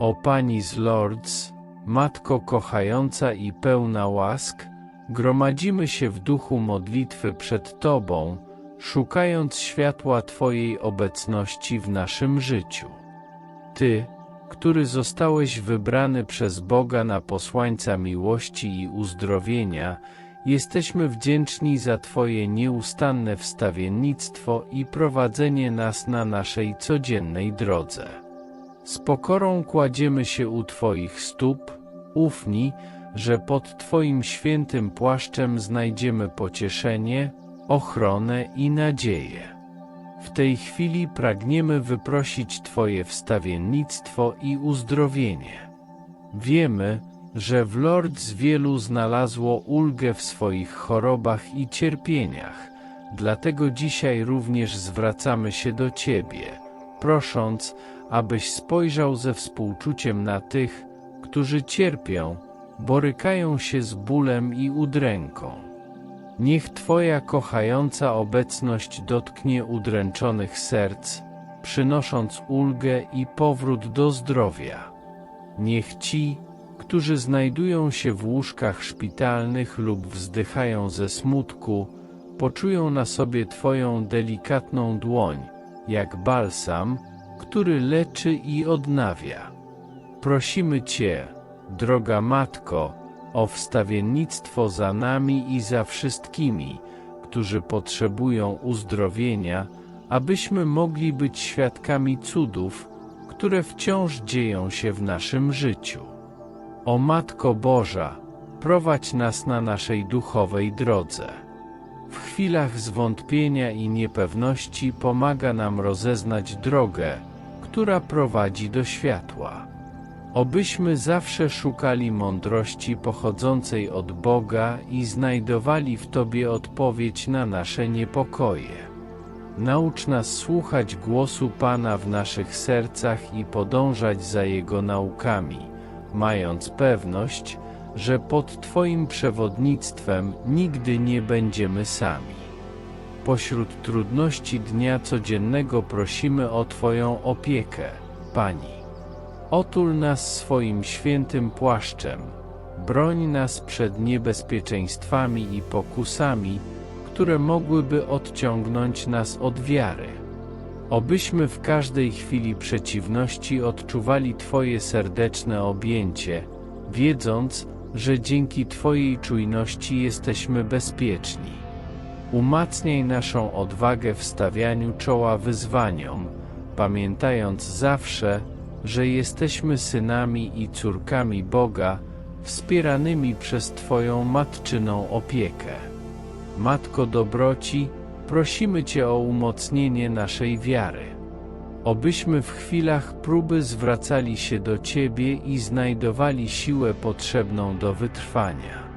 O Pani z Lords, Matko kochająca i pełna łask, gromadzimy się w duchu modlitwy przed Tobą, szukając światła Twojej obecności w naszym życiu. Ty, który zostałeś wybrany przez Boga na posłańca miłości i uzdrowienia, jesteśmy wdzięczni za Twoje nieustanne wstawiennictwo i prowadzenie nas na naszej codziennej drodze. Z pokorą kładziemy się u Twoich stóp, ufni, że pod Twoim świętym płaszczem znajdziemy pocieszenie, ochronę i nadzieję. W tej chwili pragniemy wyprosić Twoje wstawiennictwo i uzdrowienie. Wiemy, że w Lords wielu znalazło ulgę w swoich chorobach i cierpieniach, dlatego dzisiaj również zwracamy się do Ciebie, prosząc, abyś spojrzał ze współczuciem na tych, którzy cierpią, borykają się z bólem i udręką. Niech Twoja kochająca obecność dotknie udręczonych serc, przynosząc ulgę i powrót do zdrowia. Niech ci, którzy znajdują się w łóżkach szpitalnych lub wzdychają ze smutku, poczują na sobie Twoją delikatną dłoń, jak balsam, który leczy i odnawia. Prosimy Cię, droga Matko, o wstawiennictwo za nami i za wszystkimi, którzy potrzebują uzdrowienia, abyśmy mogli być świadkami cudów, które wciąż dzieją się w naszym życiu. O Matko Boża, prowadź nas na naszej duchowej drodze. W chwilach zwątpienia i niepewności pomaga nam rozeznać drogę, która prowadzi do światła. Obyśmy zawsze szukali mądrości pochodzącej od Boga i znajdowali w Tobie odpowiedź na nasze niepokoje. Naucz nas słuchać głosu Pana w naszych sercach i podążać za Jego naukami, mając pewność, że pod Twoim przewodnictwem nigdy nie będziemy sami. Pośród trudności dnia codziennego prosimy o Twoją opiekę, Pani. Otul nas swoim świętym płaszczem, broń nas przed niebezpieczeństwami i pokusami, które mogłyby odciągnąć nas od wiary. Obyśmy w każdej chwili przeciwności odczuwali Twoje serdeczne objęcie, wiedząc, że dzięki Twojej czujności jesteśmy bezpieczni. Umacniaj naszą odwagę w stawianiu czoła wyzwaniom, pamiętając zawsze, że jesteśmy synami i córkami Boga, wspieranymi przez Twoją matczyną opiekę. Matko dobroci, prosimy Cię o umocnienie naszej wiary. Obyśmy w chwilach próby zwracali się do Ciebie i znajdowali siłę potrzebną do wytrwania.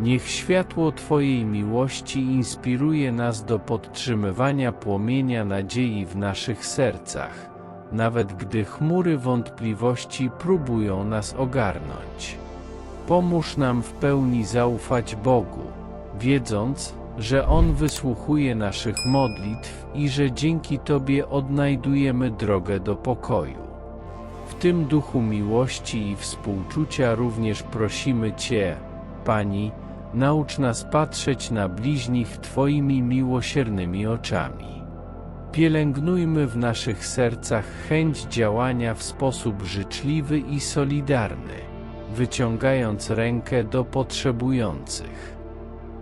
Niech światło Twojej miłości inspiruje nas do podtrzymywania płomienia nadziei w naszych sercach, nawet gdy chmury wątpliwości próbują nas ogarnąć. Pomóż nam w pełni zaufać Bogu, wiedząc, że On wysłuchuje naszych modlitw i że dzięki Tobie odnajdujemy drogę do pokoju. W tym duchu miłości i współczucia również prosimy Cię, Pani, naucz nas patrzeć na bliźnich Twoimi miłosiernymi oczami. Pielęgnujmy w naszych sercach chęć działania w sposób życzliwy i solidarny, wyciągając rękę do potrzebujących.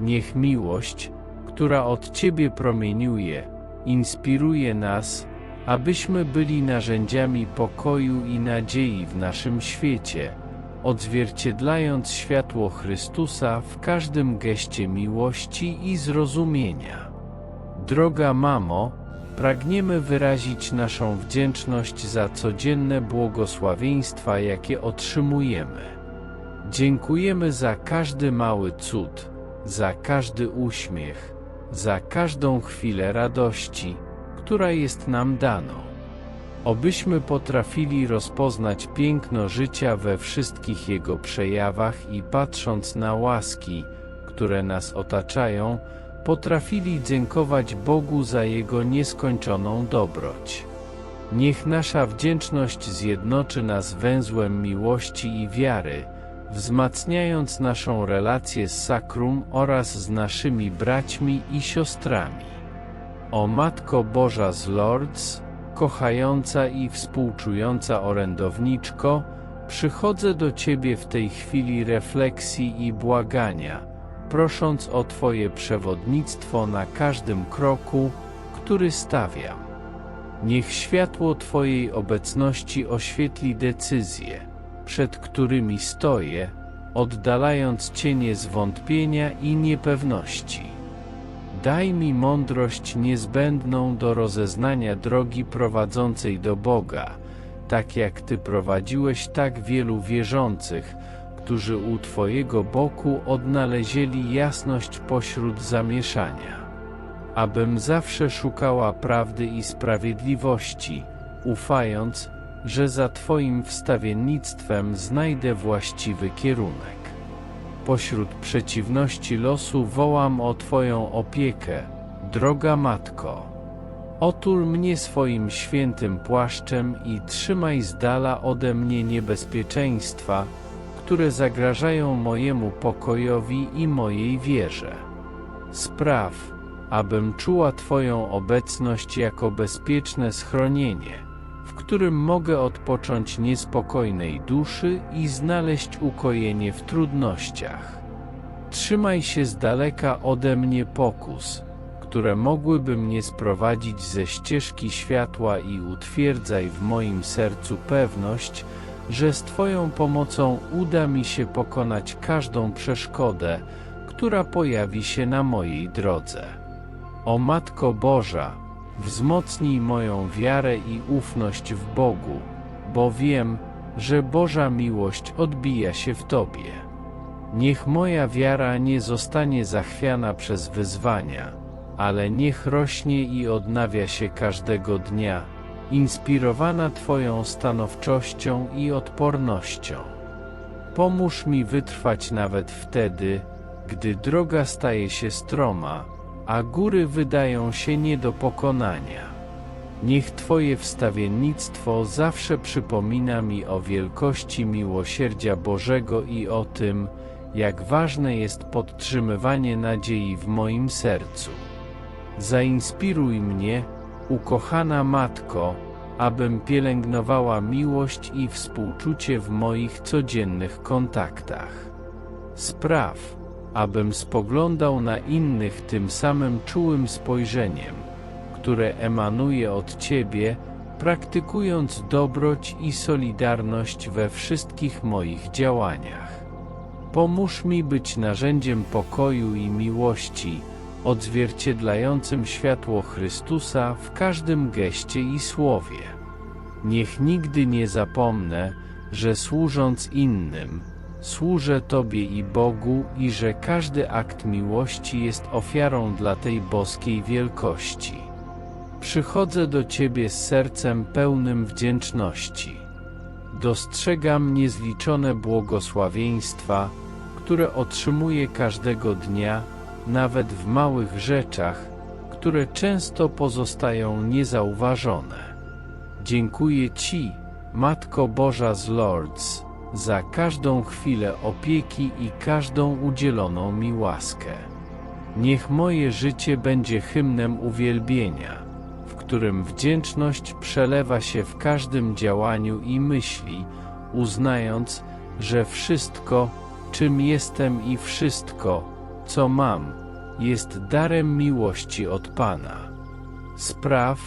Niech miłość, która od Ciebie promieniuje, inspiruje nas, abyśmy byli narzędziami pokoju i nadziei w naszym świecie, odzwierciedlając światło Chrystusa w każdym geście miłości i zrozumienia. Droga Mamo, pragniemy wyrazić naszą wdzięczność za codzienne błogosławieństwa, jakie otrzymujemy. Dziękujemy za każdy mały cud, za każdy uśmiech, za każdą chwilę radości, która jest nam daną. Obyśmy potrafili rozpoznać piękno życia we wszystkich jego przejawach i patrząc na łaski, które nas otaczają, potrafili dziękować Bogu za Jego nieskończoną dobroć. Niech nasza wdzięczność zjednoczy nas węzłem miłości i wiary, wzmacniając naszą relację z Sakrum oraz z naszymi braćmi i siostrami. O Matko Boża z Lords, kochająca i współczująca orędowniczko, przychodzę do Ciebie w tej chwili refleksji i błagania, prosząc o Twoje przewodnictwo na każdym kroku, który stawiam. Niech światło Twojej obecności oświetli decyzje, przed którymi stoję, oddalając cienie zwątpienia i niepewności. Daj mi mądrość niezbędną do rozeznania drogi prowadzącej do Boga, tak jak Ty prowadziłeś tak wielu wierzących, którzy u Twojego boku odnaleźli jasność pośród zamieszania. Abym zawsze szukała prawdy i sprawiedliwości, ufając, że za Twoim wstawiennictwem znajdę właściwy kierunek. Pośród przeciwności losu wołam o Twoją opiekę, droga Matko. Otul mnie swoim świętym płaszczem i trzymaj z dala ode mnie niebezpieczeństwa, które zagrażają mojemu pokojowi i mojej wierze. Spraw, abym czuła Twoją obecność jako bezpieczne schronienie, w którym mogę odpocząć niespokojnej duszy i znaleźć ukojenie w trudnościach. Trzymaj się z daleka ode mnie pokus, które mogłyby mnie sprowadzić ze ścieżki światła i utwierdzaj w moim sercu pewność, że z Twoją pomocą uda mi się pokonać każdą przeszkodę, która pojawi się na mojej drodze. O Matko Boża, wzmocnij moją wiarę i ufność w Bogu, bo wiem, że Boża miłość odbija się w Tobie. Niech moja wiara nie zostanie zachwiana przez wyzwania, ale niech rośnie i odnawia się każdego dnia, inspirowana Twoją stanowczością i odpornością. Pomóż mi wytrwać nawet wtedy, gdy droga staje się stroma, a góry wydają się nie do pokonania. Niech Twoje wstawiennictwo zawsze przypomina mi o wielkości miłosierdzia Bożego i o tym, jak ważne jest podtrzymywanie nadziei w moim sercu. Zainspiruj mnie, ukochana Matko, abym pielęgnowała miłość i współczucie w moich codziennych kontaktach. Spraw, abym spoglądał na innych tym samym czułym spojrzeniem, które emanuje od Ciebie, praktykując dobroć i solidarność we wszystkich moich działaniach. Pomóż mi być narzędziem pokoju i miłości, odzwierciedlającym światło Chrystusa w każdym geście i słowie. Niech nigdy nie zapomnę, że służąc innym, służę Tobie i Bogu i że każdy akt miłości jest ofiarą dla tej boskiej wielkości. Przychodzę do Ciebie z sercem pełnym wdzięczności. Dostrzegam niezliczone błogosławieństwa, które otrzymuję każdego dnia, nawet w małych rzeczach, które często pozostają niezauważone. Dziękuję Ci, Matko Boża z Lords, za każdą chwilę opieki i każdą udzieloną mi łaskę. Niech moje życie będzie hymnem uwielbienia, w którym wdzięczność przelewa się w każdym działaniu i myśli, uznając, że wszystko, czym jestem i wszystko, co mam, jest darem miłości od Pana. Spraw,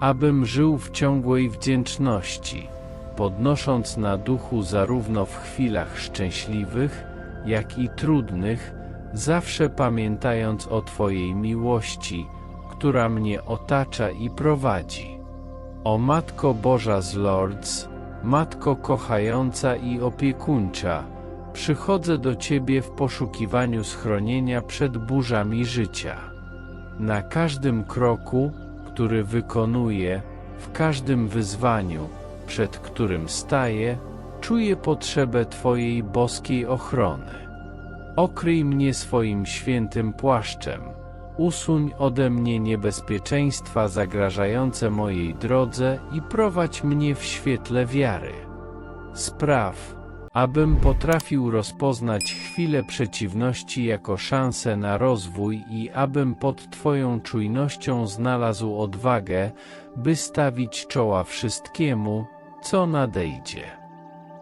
abym żył w ciągłej wdzięczności, podnosząc na duchu zarówno w chwilach szczęśliwych, jak i trudnych, zawsze pamiętając o Twojej miłości, która mnie otacza i prowadzi. O Matko Boża z Lords, Matko kochająca i opiekuńcza, przychodzę do Ciebie w poszukiwaniu schronienia przed burzami życia. Na każdym kroku, który wykonuję, w każdym wyzwaniu, przed którym staję, czuję potrzebę Twojej boskiej ochrony. Okryj mnie swoim świętym płaszczem, usuń ode mnie niebezpieczeństwa zagrażające mojej drodze i prowadź mnie w świetle wiary. Spraw, abym potrafił rozpoznać chwilę przeciwności jako szansę na rozwój i abym pod Twoją czujnością znalazł odwagę, by stawić czoła wszystkiemu, co nadejdzie.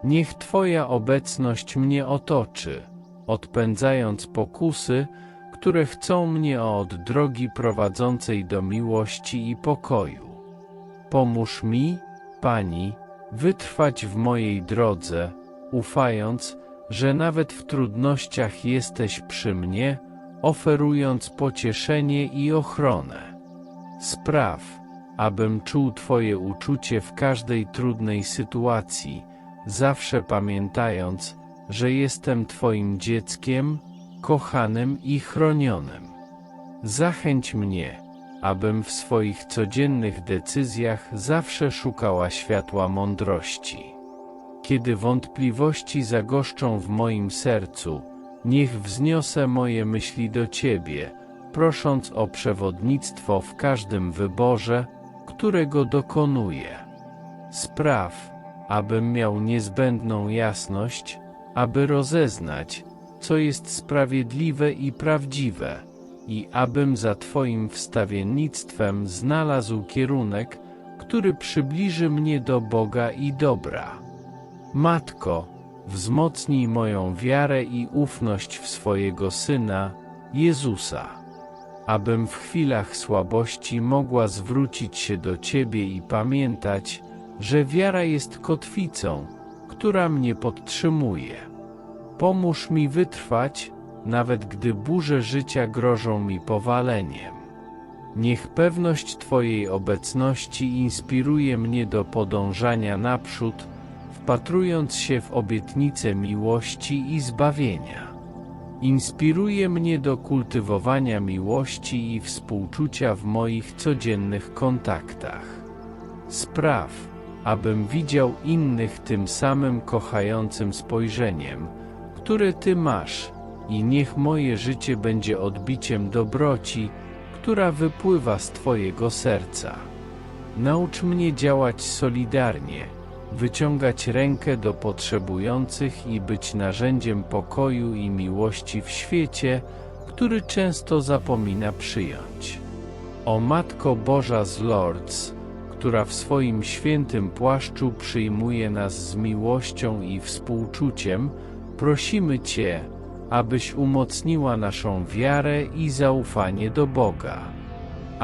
Niech Twoja obecność mnie otoczy, odpędzając pokusy, które chcą mnie od drogi prowadzącej do miłości i pokoju. Pomóż mi, Pani, wytrwać w mojej drodze, ufając, że nawet w trudnościach jesteś przy mnie, oferując pocieszenie i ochronę. Spraw, abym czuł Twoje uczucie w każdej trudnej sytuacji, zawsze pamiętając, że jestem Twoim dzieckiem, kochanym i chronionym. Zachęć mnie, abym w swoich codziennych decyzjach zawsze szukała światła mądrości. Kiedy wątpliwości zagoszczą w moim sercu, niech wzniosę moje myśli do Ciebie, prosząc o przewodnictwo w każdym wyborze, którego dokonuję. Spraw, abym miał niezbędną jasność, aby rozeznać, co jest sprawiedliwe i prawdziwe, i abym za Twoim wstawiennictwem znalazł kierunek, który przybliży mnie do Boga i dobra. Matko, wzmocnij moją wiarę i ufność w swojego Syna, Jezusa, abym w chwilach słabości mogła zwrócić się do Ciebie i pamiętać, że wiara jest kotwicą, która mnie podtrzymuje. Pomóż mi wytrwać, nawet gdy burze życia grożą mi powaleniem. Niech pewność Twojej obecności inspiruje mnie do podążania naprzód, wpatrując się w obietnice miłości i zbawienia. Inspiruje mnie do kultywowania miłości i współczucia w moich codziennych kontaktach. Spraw, abym widział innych tym samym kochającym spojrzeniem, które Ty masz, i niech moje życie będzie odbiciem dobroci, która wypływa z Twojego serca. Naucz mnie działać solidarnie, wyciągać rękę do potrzebujących i być narzędziem pokoju i miłości w świecie, który często zapomina przyjąć. O Matko Boża z Lords, która w swoim świętym płaszczu przyjmuje nas z miłością i współczuciem, prosimy Cię, abyś umocniła naszą wiarę i zaufanie do Boga.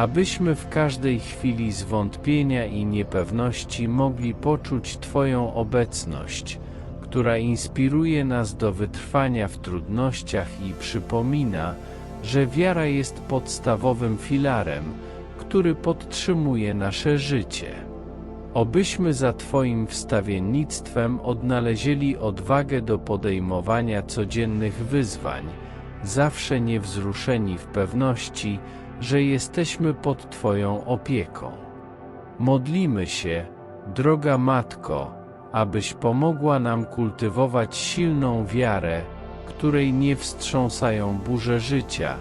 Abyśmy w każdej chwili zwątpienia i niepewności mogli poczuć Twoją obecność, która inspiruje nas do wytrwania w trudnościach i przypomina, że wiara jest podstawowym filarem, który podtrzymuje nasze życie. Obyśmy za Twoim wstawiennictwem odnalezieli odwagę do podejmowania codziennych wyzwań, zawsze niewzruszeni w pewności, że jesteśmy pod Twoją opieką. Modlimy się, droga Matko, abyś pomogła nam kultywować silną wiarę, której nie wstrząsają burze życia,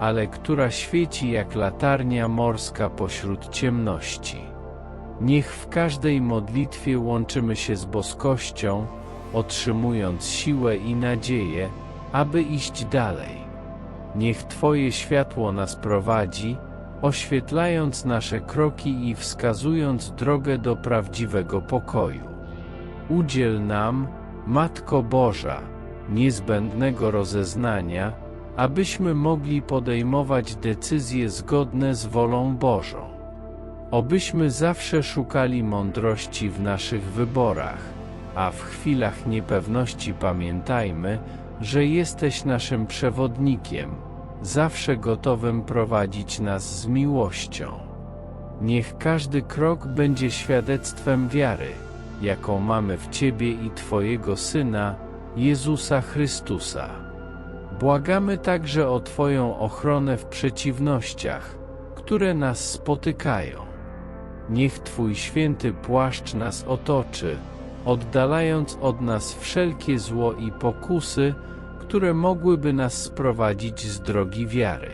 ale która świeci jak latarnia morska pośród ciemności. Niech w każdej modlitwie łączymy się z boskością, otrzymując siłę i nadzieję, aby iść dalej. Niech Twoje światło nas prowadzi, oświetlając nasze kroki i wskazując drogę do prawdziwego pokoju. Udziel nam, Matko Boża, niezbędnego rozeznania, abyśmy mogli podejmować decyzje zgodne z wolą Bożą. Obyśmy zawsze szukali mądrości w naszych wyborach, a w chwilach niepewności pamiętajmy, że jesteś naszym przewodnikiem, zawsze gotowym prowadzić nas z miłością. Niech każdy krok będzie świadectwem wiary, jaką mamy w Ciebie i Twojego Syna, Jezusa Chrystusa. Błagamy także o Twoją ochronę w przeciwnościach, które nas spotykają. Niech Twój święty płaszcz nas otoczy, oddalając od nas wszelkie zło i pokusy, które mogłyby nas sprowadzić z drogi wiary.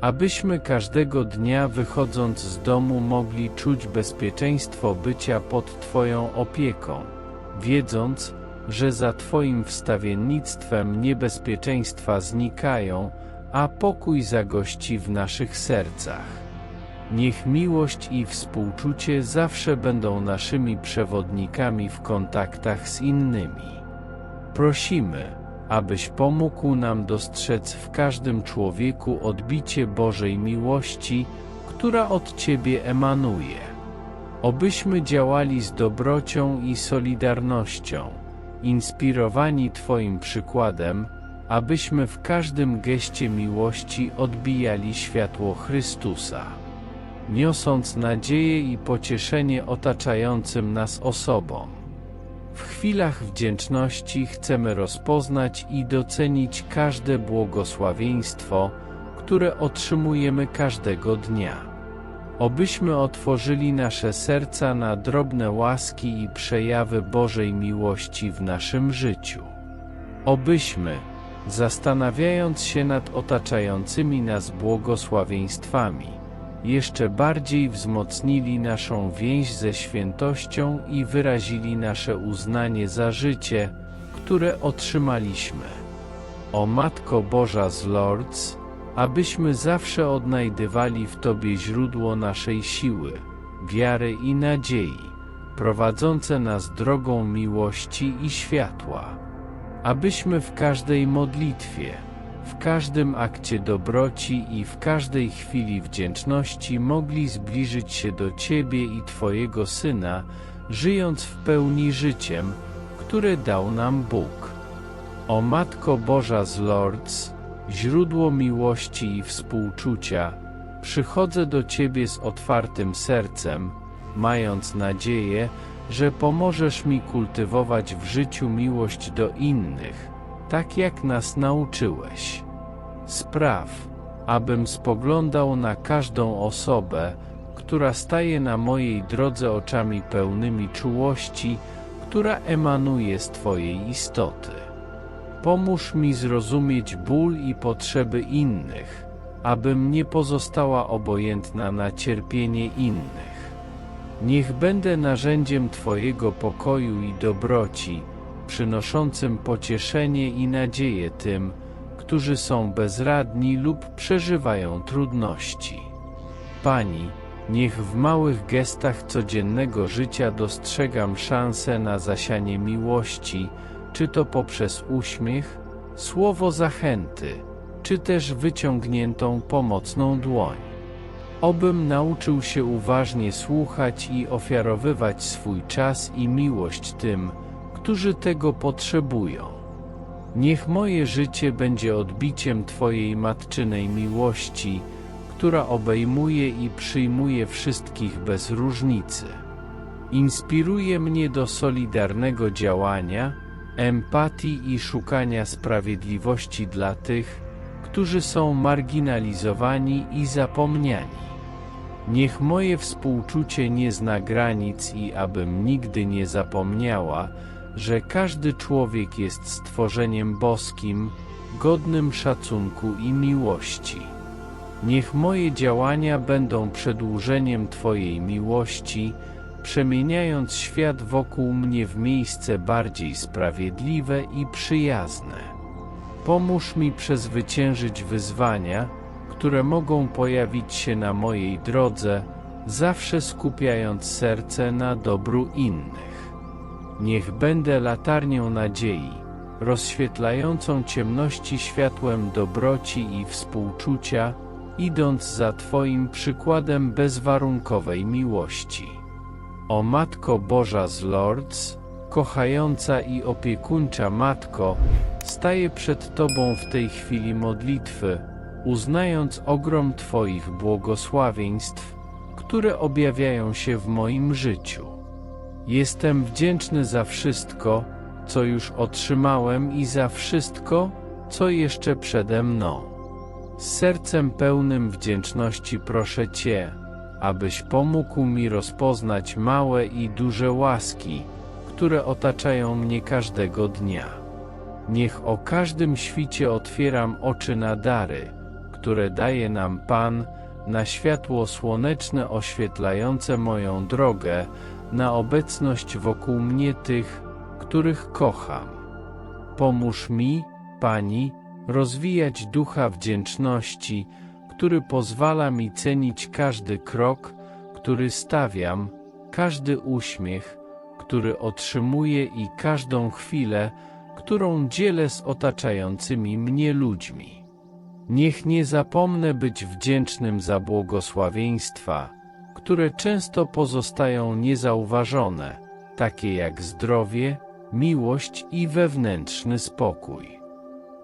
abyśmy każdego dnia wychodząc z domu mogli czuć bezpieczeństwo bycia pod Twoją opieką, wiedząc, że za Twoim wstawiennictwem niebezpieczeństwa znikają, a pokój zagości w naszych sercach. Niech miłość i współczucie zawsze będą naszymi przewodnikami w kontaktach z innymi. Prosimy, abyś pomógł nam dostrzec w każdym człowieku odbicie Bożej miłości, która od Ciebie emanuje. Obyśmy działali z dobrocią i solidarnością, inspirowani Twoim przykładem, abyśmy w każdym geście miłości odbijali światło Chrystusa, niosąc nadzieję i pocieszenie otaczającym nas osobom. W chwilach wdzięczności chcemy rozpoznać i docenić każde błogosławieństwo, które otrzymujemy każdego dnia. Obyśmy otworzyli nasze serca na drobne łaski i przejawy Bożej miłości w naszym życiu. Obyśmy, zastanawiając się nad otaczającymi nas błogosławieństwami, jeszcze bardziej wzmocnili naszą więź ze świętością i wyrazili nasze uznanie za życie, które otrzymaliśmy. O Matko Boża z Lords, abyśmy zawsze odnajdywali w Tobie źródło naszej siły, wiary i nadziei, prowadzące nas drogą miłości i światła. Abyśmy w każdej modlitwie, w każdym akcie dobroci i w każdej chwili wdzięczności mogli zbliżyć się do Ciebie i Twojego Syna, żyjąc w pełni życiem, które dał nam Bóg. O Matko Boża z Lords, źródło miłości i współczucia, przychodzę do Ciebie z otwartym sercem, mając nadzieję, że pomożesz mi kultywować w życiu miłość do innych, tak jak nas nauczyłeś. Spraw, abym spoglądał na każdą osobę, która staje na mojej drodze oczami pełnymi czułości, która emanuje z Twojej istoty. Pomóż mi zrozumieć ból i potrzeby innych, abym nie pozostała obojętna na cierpienie innych. Niech będę narzędziem Twojego pokoju i dobroci, przynoszącym pocieszenie i nadzieję tym, którzy są bezradni lub przeżywają trudności. Pani, niech w małych gestach codziennego życia dostrzegam szansę na zasianie miłości, czy to poprzez uśmiech, słowo zachęty, czy też wyciągniętą pomocną dłoń. Obym nauczył się uważnie słuchać i ofiarowywać swój czas i miłość tym, którzy tego potrzebują. Niech moje życie będzie odbiciem Twojej matczynej miłości, która obejmuje i przyjmuje wszystkich bez różnicy. Inspiruje mnie do solidarnego działania, empatii i szukania sprawiedliwości dla tych, którzy są marginalizowani i zapomniani. Niech moje współczucie nie zna granic i abym nigdy nie zapomniała, że każdy człowiek jest stworzeniem boskim, godnym szacunku i miłości. Niech moje działania będą przedłużeniem Twojej miłości, przemieniając świat wokół mnie w miejsce bardziej sprawiedliwe i przyjazne. Pomóż mi przezwyciężyć wyzwania, które mogą pojawić się na mojej drodze, zawsze skupiając serce na dobru innych. Niech będę latarnią nadziei, rozświetlającą ciemności światłem dobroci i współczucia, idąc za Twoim przykładem bezwarunkowej miłości. O Matko Boża z Lords, kochająca i opiekuńcza Matko, staję przed Tobą w tej chwili modlitwy, uznając ogrom Twoich błogosławieństw, które objawiają się w moim życiu. Jestem wdzięczny za wszystko, co już otrzymałem i za wszystko, co jeszcze przede mną. Z sercem pełnym wdzięczności proszę Cię, abyś pomógł mi rozpoznać małe i duże łaski, które otaczają mnie każdego dnia. Niech o każdym świcie otwieram oczy na dary, które daje nam Pan, na światło słoneczne oświetlające moją drogę, na obecność wokół mnie tych, których kocham. Pomóż mi, Pani, rozwijać ducha wdzięczności, który pozwala mi cenić każdy krok, który stawiam, każdy uśmiech, który otrzymuję i każdą chwilę, którą dzielę z otaczającymi mnie ludźmi. Niech nie zapomnę być wdzięcznym za błogosławieństwa, które często pozostają niezauważone, takie jak zdrowie, miłość i wewnętrzny spokój.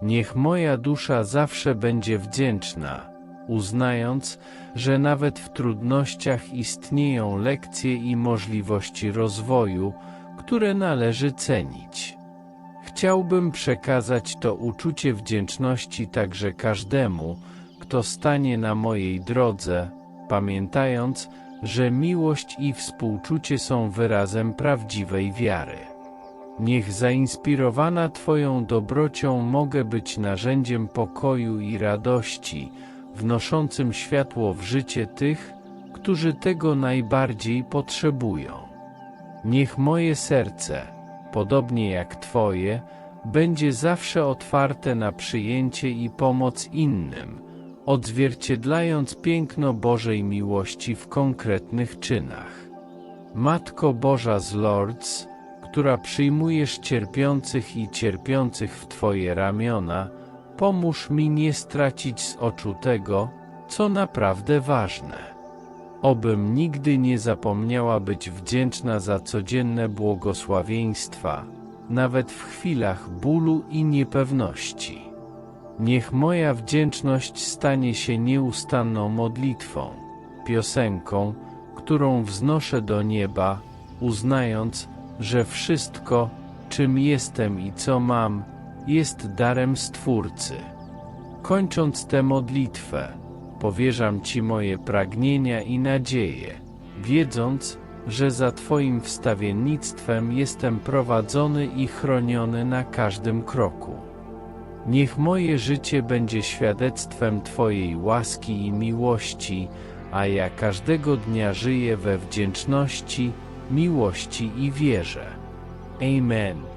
Niech moja dusza zawsze będzie wdzięczna, uznając, że nawet w trudnościach istnieją lekcje i możliwości rozwoju, które należy cenić. Chciałbym przekazać to uczucie wdzięczności także każdemu, kto stanie na mojej drodze, pamiętając, że miłość i współczucie są wyrazem prawdziwej wiary. Niech zainspirowana Twoją dobrocią mogę być narzędziem pokoju i radości, wnoszącym światło w życie tych, którzy tego najbardziej potrzebują. Niech moje serce, podobnie jak Twoje, będzie zawsze otwarte na przyjęcie i pomoc innym, odzwierciedlając piękno Bożej miłości w konkretnych czynach. Matko Boża z Lords, która przyjmujesz cierpiących i cierpiących w Twoje ramiona, pomóż mi nie stracić z oczu tego, co naprawdę ważne. Obym nigdy nie zapomniała być wdzięczna za codzienne błogosławieństwa, nawet w chwilach bólu i niepewności. Niech moja wdzięczność stanie się nieustanną modlitwą, piosenką, którą wznoszę do nieba, uznając, że wszystko, czym jestem i co mam, jest darem Stwórcy. Kończąc tę modlitwę, powierzam Ci moje pragnienia i nadzieje, wiedząc, że za Twoim wstawiennictwem jestem prowadzony i chroniony na każdym kroku. Niech moje życie będzie świadectwem Twojej łaski i miłości, a ja każdego dnia żyję we wdzięczności, miłości i wierze. Amen.